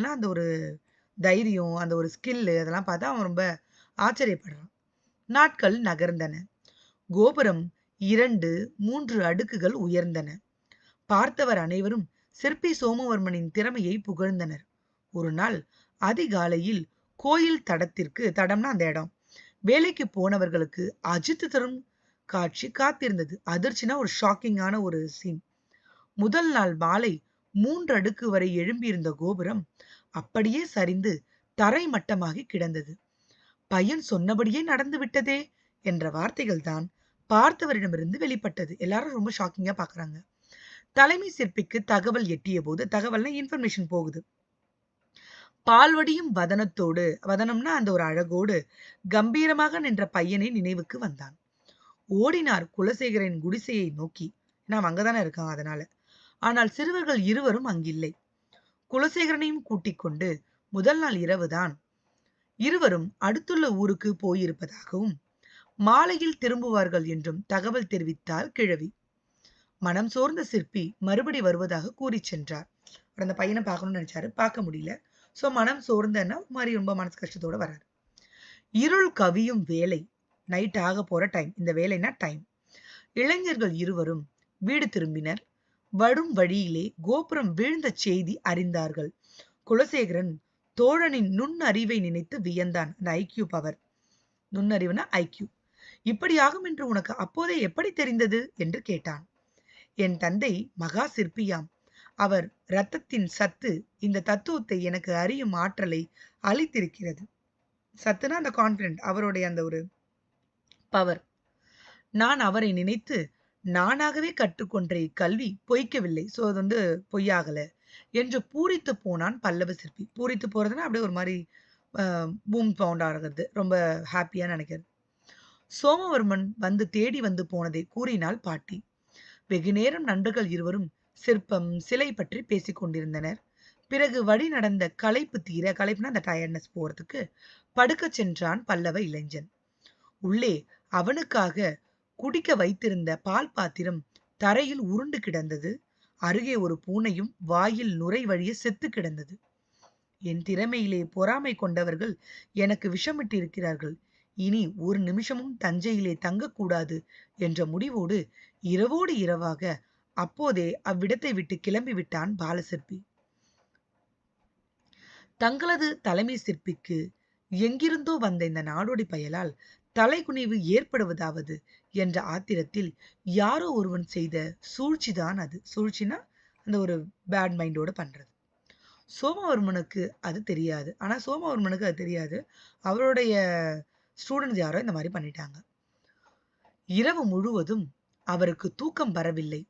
ஆனால் அந்த ஒரு தைரியம், அந்த ஒரு ஸ்கில்லு அதெல்லாம் பார்த்தா அவன் ரொம்ப ஆச்சரியப்படுறான். நாட்கள் நகர்ந்தன. கோபுரம் 2, 3 அடுக்குகள் உயர்ந்தன. பார்த்தவர் அனைவரும் சிற்பி சோமவர்மனின் திறமையை புகழ்ந்தனர். ஒரு நாள் அதிகாலையில் கோயில் தடத்திற்கு தடம்னா அந்த இடம். வேலைக்கு போனவர்களுக்கு அஜித்து தரும் காட்சி காத்திருந்தது. அதிர்ச்சினா ஒரு ஷாக்கிங்கான ஒரு சீன். முதல் நாள் மாலை மூன்று அடுக்கு வரை எழும்பியிருந்த கோபுரம் அப்படியே சரிந்து தரை மட்டமாகி கிடந்தது. பையன் சொன்னபடியே நடந்து விட்டதே என்ற வார்த்தைகள் தான் பார்த்தவரிடமிருந்து வெளிப்பட்டது. எல்லாரும் ரொம்ப ஷாக்கிங்கா பாக்குறாங்க தலைமை சிற்பிக்கு தகவல் எட்டிய போது தகவல்னா இன்ஃபர்மேஷன் போகுது. பால்வடியும் வதனத்தோடு வதனம்னா அந்த ஒரு அழகோடு கம்பீரமாக நின்ற பையனை நினைவுக்கு வந்தான். ஓடினார் குலசேகரன் குடிசையை நோக்கி. ஏன்னா அவன் இருக்கான் அதனால. ஆனால் சிறுவர்கள் இருவரும் அங்கில்லை. குலசேகரனையும் கூட்டிக் கொண்டு முதல் நாள் இரவுதான் இருவரும் அடுத்துள்ள ஊருக்கு போயிருப்பதாகவும் மாலையில் திரும்புவார்கள் என்றும் தகவல் தெரிவித்தார் கிழவி. மனம் சோர்ந்த சிற்பி மறுபடி வருவதாக கூறிச் சென்றார். அந்த பையனை பார்க்கணும்னு நினைச்சாரு. பார்க்க முடியல. சோ மனம் சோர்ந்தன்னா மாதிரி ரொம்ப மனசு கஷ்டத்தோட வராரு. இருள் கவியும் வேலை. நைட் ஆக போற டைம். இந்த வேலைனா டைம். இளைஞர்கள் இருவரும் வீடு திரும்பினர். வரும் வழியிலே கோபுரம் வீழ்ந்த செய்தி அறிந்தார்கள். குலசேகரன் தோழனின் நுண்ணறிவை நினைத்து வியந்தான். அந்த ஐக்யூ பவர். நுண்ணறிவுனா ஐக்யூ. இப்படியாகும் என்று உனக்கு அப்போதே எப்படி தெரிந்தது என்று கேட்டான். என் தந்தை மகா சிற்பியாம். அவர் ரத்தத்தின் சத்து இந்த தத்துவத்தை எனக்கு அறியும் ஆற்றலை அளித்திருக்கிறது. சத்துனா அந்த கான்ஃபிடென்ட். அவருடைய அந்த ஒரு பவர். நான் அவரை நினைத்து நானாகவே கற்றுக்கொண்ட இக்கல்வி பொய்க்கவில்லை. சோ அது வந்து பொய்யாகல என்று பூரித்து போனான் பல்லவ சிற்பி. பூரித்து போறதுன்னா அப்படியே ஒரு மாதிரி பூம் பவுண்ட் ஆகிறது ரொம்ப ஹாப்பியா நினைக்கிறது. சோமவர்மன் வந்து தேடி வந்து போனதை கூறினாள் பாட்டி. வெகுநேரம் நண்பர்கள் இருவரும் சிற்பம், சிலை பற்றி பேசிக் கொண்டிருந்தனர். பிறகு வழி நடந்த களைப்பு தீர களைப்புனா அந்த டயர்ட்னஸ் போறதுக்கு படுக்கச் சென்றான் பல்லவ இளைஞன். உள்ளே அவனுக்காக குடிக்க வைத்திருந்த பால் பாத்திரம் தரையில் உருண்டு கிடந்தது. அருகே ஒரு பூனையும் வாயில் நுரை வழிய செத்து கிடந்தது. என் திறமையிலே பொறாமை கொண்டவர்கள் எனக்கு விஷமிட்டிருக்கிறார்கள். இனி ஒரு நிமிஷமும் தஞ்சையிலே தங்கக்கூடாது என்ற முடிவோடு இரவோடு இரவாக அப்போதே அவ்விடத்தை விட்டு கிளம்பி விட்டான் பாலசிற்பி. தங்களது தலைமை சிற்பிக்கு எங்கிருந்தோ வந்த இந்த நாடோடி பயலால் தலைகுனிவு ஏற்படுவதாவது என்ற ஆத்திரத்தில் யாரோ ஒருவன் செய்த சூழ்ச்சிதான் அது. சூழ்ச்சின்னா அந்த ஒரு பேட் மைண்டோட பண்றது. சோமவர்மனுக்கு அது தெரியாது. ஆனா சோமவர்மனுக்கு அது தெரியாது. அவருடைய ஸ்டூடண்ட்ஸ் யாரோ இந்த மாதிரி பண்ணிட்டாங்க. இரவு முழுவதும் அவருக்கு தூக்கம் வரவில்லை.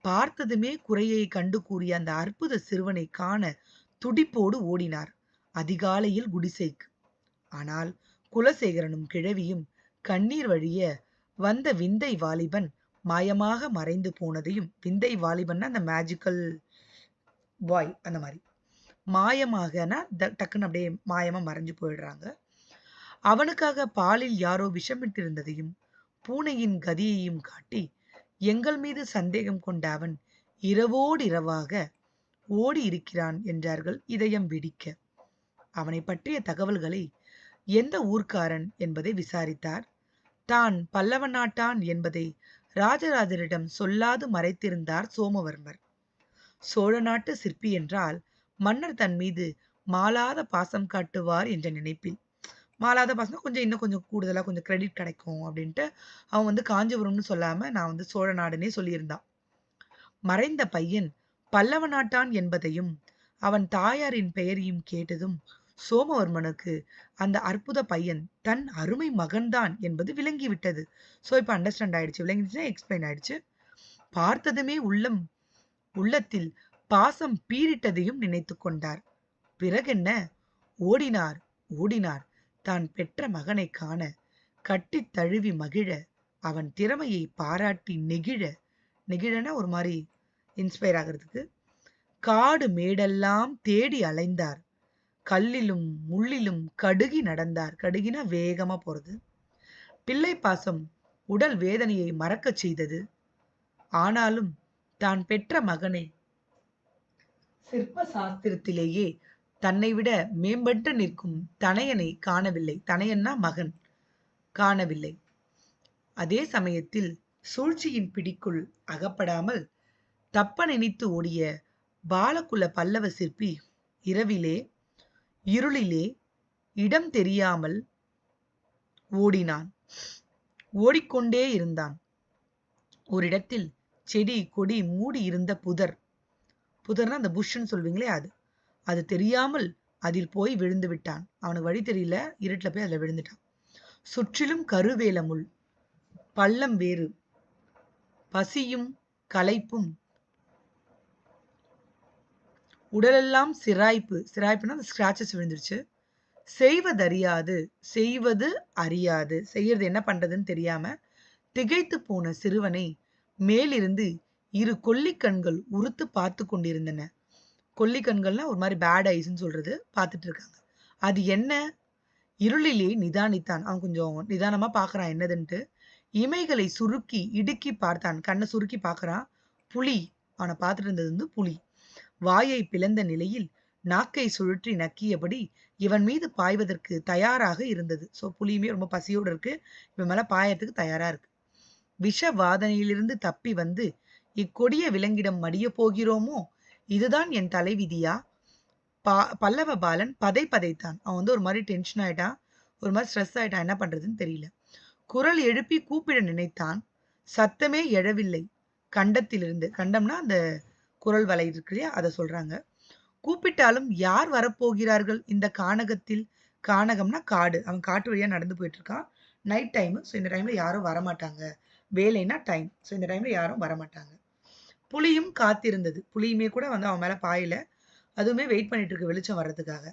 பார்த்ததுமே குறையை கண்டு கூறிய அந்த அற்புத சிறுவனை காண துடிப்போடு ஓடினார். அதிகாலையில் குடிசைக்கு. ஆனால் குலசேகரனும் கிழவியும் கண்ணீர் வழிய வந்த விந்தை வாலிபன் மாயமாக மறைந்து போனதையும் விந்தை வாலிபன்னா அந்த மேஜிக்கல் பாய் அந்த மாதிரி மாயமாகனா த டக்குன்னு அப்படியே மாயமா மறைஞ்சு போயிடுறாங்க. அவனுக்காக பாலில் யாரோ விஷமிட்டிருந்ததையும், பூனையின் கதியையும் காட்டி, எங்கள் மீது சந்தேகம் கொண்ட அவன் இரவோடிரவாக ஓடி இருக்கிறான் என்றார்கள் இதயம் வெடிக்க. அவனைப் பற்றிய தகவல்களை எந்த ஊர்க்காரன் என்பதை விசாரித்தார். தான் பல்லவ நாட்டான் என்பதை ராஜராஜரிடம் சொல்லாது மறைத்திருந்தார் சோமவர்மர். சோழ நாட்டு சிற்பி என்றால் மன்னர் தன் மீது மாலாத பாசம் காட்டுவார் என்ற நினைப்பில். மாலாத பாசம் கொஞ்சம் இன்னும் கொஞ்சம் கூடுதலா கொஞ்சம் கிரெடிட் கிடைக்கும் அப்படின்ட்டு அவன் வந்து காஞ்சிபுரம்னு சொல்லாம நான் வந்து சோழ நாடுனே சொல்லியிருந்தான். மறைந்த பையன் பல்லவ நாட்டான் என்பதையும் அவன் தாயாரின் பெயரையும் கேட்டதும் சோமவர்மனுக்கு அந்த அற்புத பையன் தன் அருமை மகன்தான் என்பது விளங்கிவிட்டது. சோ இப்ப அண்டர்ஸ்டாண்ட் ஆயிடுச்சு. விளங்கிடுச்சுன்னா எக்ஸ்பிளைன் ஆயிடுச்சு. பார்த்ததுமே உள்ளம் உள்ளத்தில் பாசம் பீறிட்டதையும் நினைத்து கொண்டார். பிறகென்ன? ஓடினார் ஓடினார் தான் பெற்ற மகனைக் காண. கட்டித் தழுவி மகிழ, அவன் திறமையை பாராட்டி நெகிழ நெகிழனா ஒரு மாதிரி இன்ஸ்பயர் ஆகுறதுக்கு. காடு மேடெல்லாம் தேடி அலைந்தார். கல்லிலும் முள்ளிலும் கடுகி நடந்தார். கடுகினா வேகமா போறது. பிள்ளை பாசம் உடல் வேதனையை மறக்கச் செய்தது. ஆனாலும் தான் பெற்ற மகனை சிற்ப சாஸ்திரத்திலேயே தன்னை விட மேம்பட்டு நிற்கும் தனையனை காணவில்லை தனையன்னா மகன் காணவில்லை அதே சமயத்தில் சூழ்ச்சியின் பிடிக்குள் அகப்படாமல் தப்ப நினைத்து ஓடிய பாலகுல பல்லவ சிற்பி இரவிலே இருளிலே இடம் தெரியாமல் ஓடினான். ஓடிக்கொண்டே இருந்தான். ஓரிடத்தில் செடி கொடி மூடி இருந்த புதர். புதர்னா அந்த புஷ்ன்னு சொல்வீங்களே அது. அது தெரியாமல் அதில் போய் விழுந்து விட்டான். அவனுக்கு வழி தெரியல. இருட்டில் போய் அதில் விழுந்துட்டான். சுற்றிலும் கருவேல முள் பள்ளம் வேறு பசியும் களைப்பும் உடலெல்லாம் சிராய்ப்பு. சிராய்ப்புனா அந்த ஸ்க்ராச்சஸ் விழுந்துருச்சு. செய்வதறியாது செய்வது அறியாது. செய்யறது என்ன பண்றதுன்னு தெரியாம திகைத்து போன சிறுவனை மேலிருந்து இரு கொல்லிக்கண்கள் உறுத்து பார்த்து கொண்டிருந்தன. கொல்லிக்கண்கள்னா ஒரு மாதிரி பேட் ஐஸ்ன்னு சொல்றது பார்த்துட்டு இருக்காங்க. அது என்ன? இருளிலே நிதானித்தான். அவன் கொஞ்சம் நிதானமா பார்க்கறான் என்னதுன்ட்டு. இமைகளை சுருக்கி இடுக்கி பார்த்தான். கண்ணை சுருக்கி பார்க்கறான். புலி. அவனை பார்த்துட்டு இருந்தது வந்து புலி. வாயை பிளந்த நிலையில் நாக்கை சுழற்றி நக்கியபடி இவன் மீது பாய்வதற்கு தயாராக இருந்தது. ஸோ புலியுமே ரொம்ப பசியோடு இருக்கு. இவன் மேல பாயறதுக்கு தயாரா இருக்கு. விஷ வாதனையிலிருந்து தப்பி வந்து இக்கொடிய விலங்கிடம் மடிய போகிறோமோ? இதுதான் என் தலைவிதியா? பா பல்லவ பாலன் பதை பதைத்தான். அவன் வந்து ஒரு மாதிரி டென்ஷன் ஆயிட்டான். ஒரு மாதிரி ஸ்ட்ரெஸ் ஆயிட்டான். என்ன பண்றதுன்னு தெரியல. குரல் எழுப்பி கூப்பிட நினைத்தான். சத்தமே எழவில்லை. கண்டத்திலிருந்து கண்டம்னா அந்த குரல் வலை இருக்கு இல்லையா? அதை சொல்றாங்க. கூப்பிட்டாலும் யார் வரப்போகிறார்கள்? இந்த கானகத்தில் கானகம்னா காடு. அவன் காட்டு வழியா நடந்து போயிட்டு இருக்கான் நைட் டைமு ஸோ இந்த டைம்ல யாரும் வரமாட்டாங்க. வேலைனா டைம் ஸோ இந்த டைம்ல யாரும் வரமாட்டாங்க. புலியும் காத்திருந்தது. புலியுமே கூட வந்து அவன் மேல பாயல. அதுவுமே வெயிட் பண்ணிட்டு இருக்கு வெளிச்சம் வர்றதுக்காக.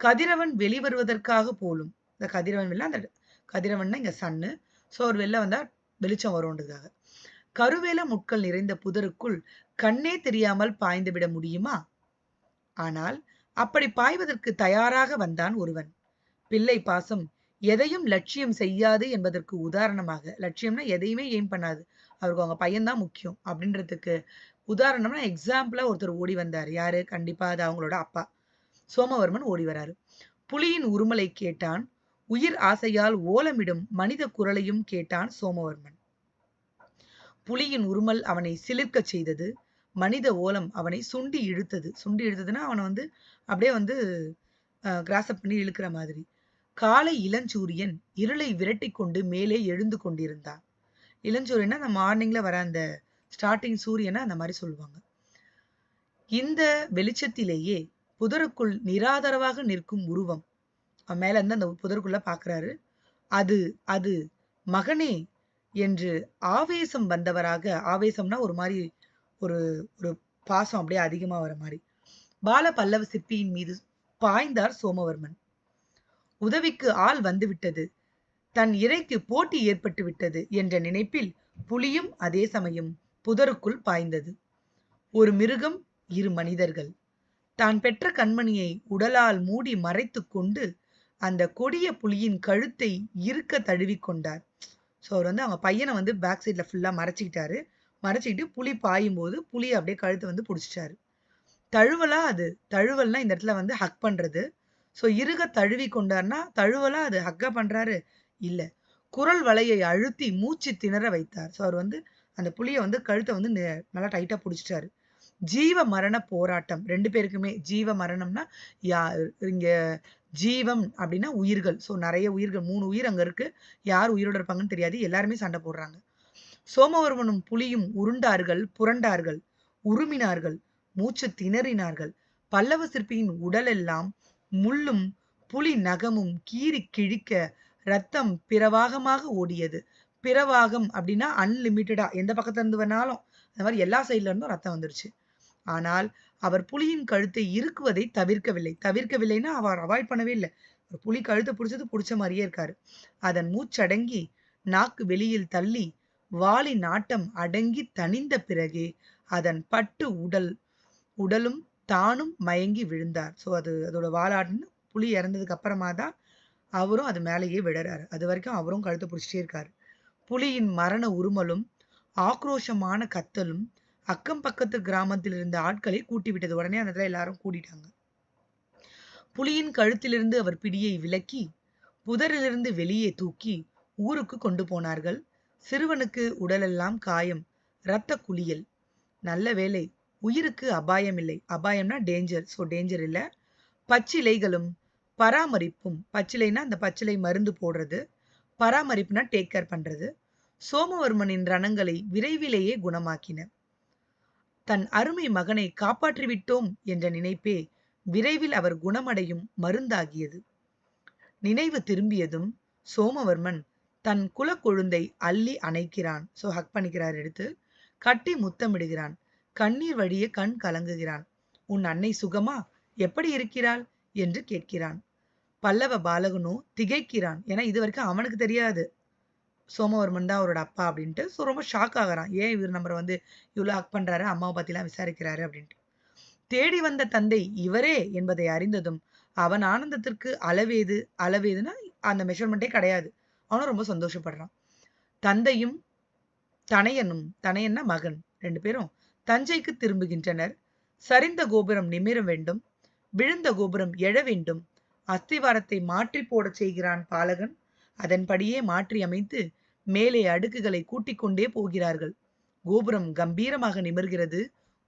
கதிரவன் வெளிவருவதற்காக போலும். இந்த கதிரவன் வெளில அந்த கதிரவன்னா இங்க சன்னு ஸோ அவர் வெளில வந்தா வெளிச்சம் வரும்ன்றதுக்காக. கருவேல முட்கள் நிறைந்த புதருக்குள் கண்ணே தெரியாமல் பாய்ந்து விட முடியுமா? ஆனால் அப்படி பாய்வதற்கு தயாராக வந்தான் ஒருவன். பிள்ளை பாசம் எதையும் லட்சியம் செய்யாது என்பதற்கு உதாரணமாக லட்சியம்னா எதையுமே எய்ம் பண்ணாது. அவருக்கு அவங்க பையன்தான் முக்கியம் அப்படின்றதுக்கு உதாரணம்னா எக்ஸாம்பிளா ஒருத்தர் ஓடி வந்தார். யாரு? கண்டிப்பா அது அவங்களோட அப்பா. சோமவர்மன் ஓடி வராரு. புலியின் உருமலை கேட்டான் உயிர் ஆசையால் ஓலமிடும் மனித குரலையும் கேட்டான் சோமவர்மன். புலியின் உருமல் அவனை சிலிர்க்கச் செய்தது. மனித ஓலம் அவனை சுண்டி இழுத்தது. சுண்டி இழுத்ததுன்னா அவனை வந்து அப்படியே வந்து கிராசப் பண்ணி இழுக்கிற மாதிரி. காலை இளஞ்சூரியன் இருளை விரட்டி கொண்டு மேலே எழுந்து கொண்டிருந்தான். இளஞ்சூரியன்னா அந்த மார்னிங்ல வர அந்த ஸ்டார்டிங் சூரியனை அந்த மாதிரி சொல்லுவாங்க. இந்த வெளிச்சத்திலேயே புதருக்குள் நிராதரவாக நிற்கும் உருவம் மேல இருந்து அந்த புதருக்குள்ள பாக்குறாரு. அது அது மகனே என்று ஆவேசம் வந்தவராக ஆவேசம்னா ஒரு மாதிரி ஒரு ஒரு பாசம் அப்படியே அதிகமா வர மாதிரி. பால பல்லவ சிற்பியின் மீது பாய்ந்தார் சோமவர்மன். உதவிக்கு ஆள் வந்துவிட்டது. தன் இறைக்கு போட்டி ஏற்பட்டு விட்டது என்ற நினைப்பில் புலியும் அதே சமயம் புதருக்குள் பாய்ந்தது. ஒரு மிருகம் இரு மனிதர்கள். தான் பெற்ற கண்மணியை உடலால் மூடி மறைத்து கொண்டு அந்த கொடிய புலியின் கழுத்தை இருக்க தழுவி கொண்டார். ஸோ அவர் வந்து அவங்க பையனை வந்து பேக் சைடில் ஃபுல்லா மறைச்சிக்கிட்டாரு. மறைச்சிக்கிட்டு புலி பாயும் போது புலி அப்படியே கழுத்தை வந்து பிடிச்சிட்டாரு. தழுவலா அது? தழுவல்னா இந்த இடத்துல வந்து ஹக் பண்றது. ஸோ இருக தழுவி கொண்டார்னா தழுவலா அது ஹக்க பண்றாரு? இல்ல. குரல் வலையை அழுத்தி மூச்சு திணற வைத்தார். ஸோ அவர் வந்து அந்த புளியை வந்து கழுத்தை வந்து நெ- நல்லா டைட்டா பிடிச்சிட்டாரு. ஜீவ மரண போராட்டம். ரெண்டு பேருக்குமே ஜீவ மரணம்னா யா இங்க ஜீவம் அப்படின்னா உயிர்கள். ஸோ நிறைய உயிர்கள் மூணு உயிர் அங்கே இருக்கு. யார் உயிரோட இருப்பாங்கன்னு தெரியாது. எல்லாருமே சண்டை போடுறாங்க. சோமவர்மனும் புலியும் உருண்டார்கள் புரண்டார்கள் உருமினார்கள் மூச்சு திணறினார்கள். பல்லவ சிற்பியின் உடலெல்லாம் முள்ளும் புலி நகமும் கீறி கிழிக்க ரத்தம் பிரவாகமாக ஓடியது. பிரவாகம் அப்படின்னா அன்லிமிட்டடா எந்த பக்கத்துல இருந்து வேணாலும். அந்த மாதிரி எல்லா சைட்ல இருந்தும் ரத்தம் வந்துருச்சு. ஆனால் அவர் புலியின் கழுத்தை இருக்குவதை தவிர்க்கவில்லை. தவிர்க்கவில்லைன்னா அவர் அவாய்ட் பண்ணவே இல்லை. ஒரு புலி கழுத்தை பிடிச்சது பிடிச்ச மாதிரியே இருக்காரு. அதன் மூச்சடங்கி நாக்கு வெளியில் தள்ளி வாளி நாட்டம் அடங்கி தணிந்த பிறகு அதன் பட்டு உடல் உடலும் தானும் மயங்கி விழுந்தார். ஸோ அது அதோட வாலாட்டுன்னு புலி இறந்ததுக்கு அப்புறமா தான் அவரும் அது மேலேயே விழறாரு. அது வரைக்கும் அவரும் கழுத்தை பிடிச்சிட்டே இருக்காரு. புலியின் மரண உருமலும் ஆக்ரோஷமான கத்தலும் அக்கம் பக்கத்து கிராமத்தில் இருந்த ஆட்களை கூட்டி விட்டது உடனே அந்த இடத்துல எல்லாரும் கூட்டிட்டாங்க புலியின் கழுத்திலிருந்து அவர் பிடியை விலக்கி புதரிலிருந்து வெளியே தூக்கி ஊருக்கு கொண்டு போனார்கள். சிறுவனுக்கு உடலெல்லாம் காயம் இரத்த குளியல். நல்ல வேலை உயிருக்கு அபாயம் இல்லை அபாயம்னா டேஞ்சர் ஸோ டேஞ்சர் இல்லை. பச்சிலைகளும் பராமரிப்பும் பச்சிலைனா அந்த பச்சிலை மருந்து போடுறது பராமரிப்புனா டேக் கேர் பண்றது. சோமவர்மனின் ரணங்களை விரைவிலேயே குணமாக்கின. தன் அருமை மகனை காப்பாற்றிவிட்டோம் என்ற நினைப்பே விரைவில் அவர் குணமடையும் மருந்தாகியது. நினைவு திரும்பியதும் சோமவர்மன் தன் குலக்கொழுந்தை அள்ளி அணைக்கிறான். சோ ஹக் பண்ணிக்கிறார் எடுத்து. கட்டி முத்தமிடுகிறான். கண்ணீர் வழிய கண் கலங்குகிறான். உன் அன்னை சுகமா? எப்படி இருக்கிறாள்? என்று கேட்கிறான். பல்லவ பாலகனோ திகைக்கிறான். ஏன்னா இது வரைக்கும் அவனுக்கு தெரியாது. சோமவர்மன் தான் அவரோட அப்பா அப்படின்ட்டு ஸோ ரொம்ப ஷாக் ஆகிறான். ஏன் இவர் நம்மளை வந்து இவ்வளோ ஹக் பண்ணுறாரு அம்மாவை பற்றிலாம் விசாரிக்கிறாரு அப்படின்ட்டு. தேடி வந்த தந்தை இவரே என்பதை அறிந்ததும் அவன் ஆனந்தத்திற்கு அளவேது அளவேதுன்னா அந்த மெஷர்மெண்ட்டே கிடையாது. அவனும் ரொம்ப சந்தோஷப்படுறான். தந்தையும் தனையனும் தனையன்னா மகன் ரெண்டு பேரும் தஞ்சைக்கு திரும்புகின்றனர். சரிந்த கோபுரம் நிமிர வேண்டும். விழுந்த கோபுரம் எழ வேண்டும். அஸ்திவாரத்தை மாற்றி போடச் செய்கிறான் பாலகன். அதன்படியே மாற்றியமைத்து மேலே அடுக்குகளை கூட்டிக் கொண்டே போகிறார்கள். கோபுரம் கம்பீரமாக நிமிர்கிறது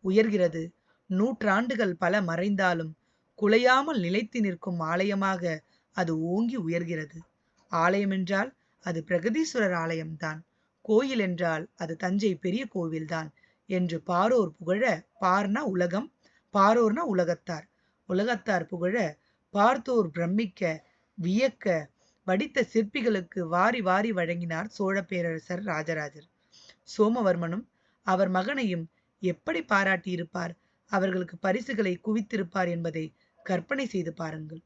உயர்கிறது. நூற்றாண்டுகள் பல மறைந்தாலும் குலையாமல் நிலைத்து நிற்கும் ஆலயமாக அது ஓங்கி உயர்கிறது. ஆலயம் என்றால் அது பிரகதீஸ்வரர் ஆலயம்தான். கோயில் என்றால் அது தஞ்சை பெரிய கோவில்தான் என்று பாரோர் புகழ பார்னா உலகம் பாரோர்னா உலகத்தார். உலகத்தார் புகழ பார்த்தோர் பிரமிக்க வியக்க வடித்த சிற்பிகளுக்கு வாரி வாரி வழங்கினார் சோழ பேரரசர் ராஜராஜர். சோமவர்மனும் அவர் மகனையும் எப்படி பாராட்டியிருப்பார்? அவர்களுக்கு பரிசுகளை குவித்திருப்பார் என்பதை கற்பனை செய்து பாருங்கள்.